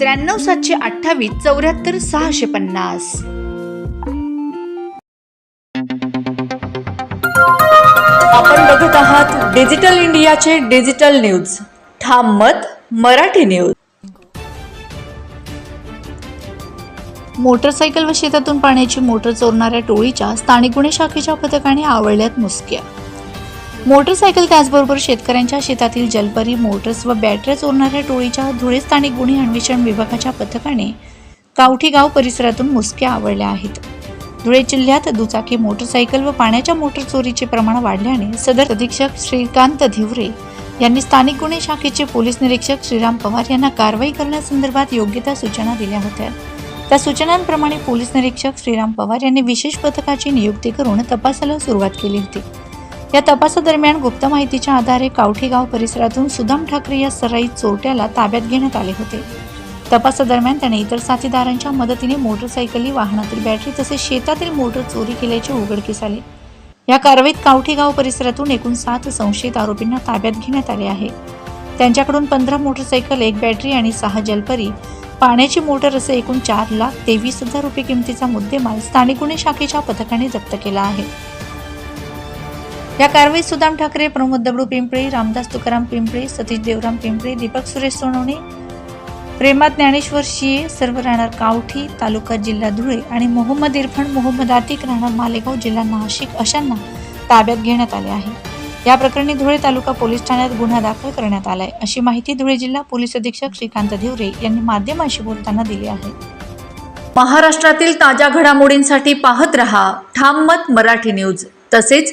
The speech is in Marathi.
त्र्याण्णव सातशे अठ्ठावीस चौऱ्याहत्तर सहाशे पन्नास. आपण बघत आहात डिजिटल इंडियाचे डिजिटल न्यूज. ठाम मत मराठी न्यूज. मोटरसायकल व शेतातून पाण्याची मोटर चोरणाऱ्या टोळीच्या स्थानिक गुन्हे शाखेच्या पथकाने आवळल्यात मुसक्या. मोटरसायकल त्याचबरोबर शेतकऱ्यांच्या शेतातील जलपरी मोटर्स व बॅटऱ्या चोरणाऱ्या टोळीच्या धुळे स्थानिक गुन्हे अन्वेषण विभागाच्या पथकाने कावठी गाव परिसरातून मुसक्या आवळल्या आहेत. धुळे जिल्ह्यात दुचाकी मोटरसायकल व पाण्याच्या मोटर चोरीचे प्रमाण वाढल्याने सदर अधीक्षक श्रीकांत धिवरे यांनी स्थानिक गुन्हे शाखेचे पोलीस निरीक्षक श्रीराम पवार यांना कारवाई करण्यासंदर्भात योग्य त्या सूचना दिल्या होत्या. त्या सूचनांप्रमाणे पोलीस निरीक्षक श्रीराम पवार यांनी विशेष पथकाची नियुक्ती करून तपासाला सुरुवात केली होती. या तपासादरम्यान गुप्त माहितीच्या आधारे कावठी गाव परिसरातून सुदाम ठाकरे या सराईत चोरट्याला ताब्यात घेण्यात आले होते. तपासादरम्यान त्याने इतर साथीदारांच्या मदतीने मोटरसायकली वाहनातील बॅटरी तसेच शेतातील मोटर चोरी केल्याचे उघडकीस आले. या कारवाईत कावठीगाव परिसरातून एकूण सात संशयित आरोपींना ताब्यात घेण्यात आले आहे. त्यांच्याकडून पंधरा मोटरसायकल एक बॅटरी आणि सहा जलपरी पाण्याची मोटर असे एकूण चार लाख तेवीस हजार रुपये किमतीचा मुद्देमाल स्थानिक गुन्हे शाखेच्या पथकाने जप्त केला आहे. या कारवाईत सुदाम ठाकरे प्रमोद दगडू पिंपळे रामदास तुकाराम पिंपळे सतीश देवराम पिंपळे दीपक सुरेश सोनवणे प्रेमात ज्ञानेश्वर शिये सर्व राहणार कावठी तालुका जिल्हा धुळे आणि मोहम्मद इरफान मोहम्मद आतिक राहणार मालेगाव जिल्हा नाशिक अशांना ताब्यात घेण्यात आले आहे. या प्रकरणी धुळे तालुका पोलीस ठाण्यात गुन्हा दाखल करण्यात आलाय अशी माहिती धुळे जिल्हा पोलीस अधीक्षक श्रीकांत धिवरे यांनी माध्यमांशी बोलताना दिली आहे. महाराष्ट्रातील ताज्या घडामोडींसाठी पाहत रहा ठाम मत मराठी न्यूज. तसेच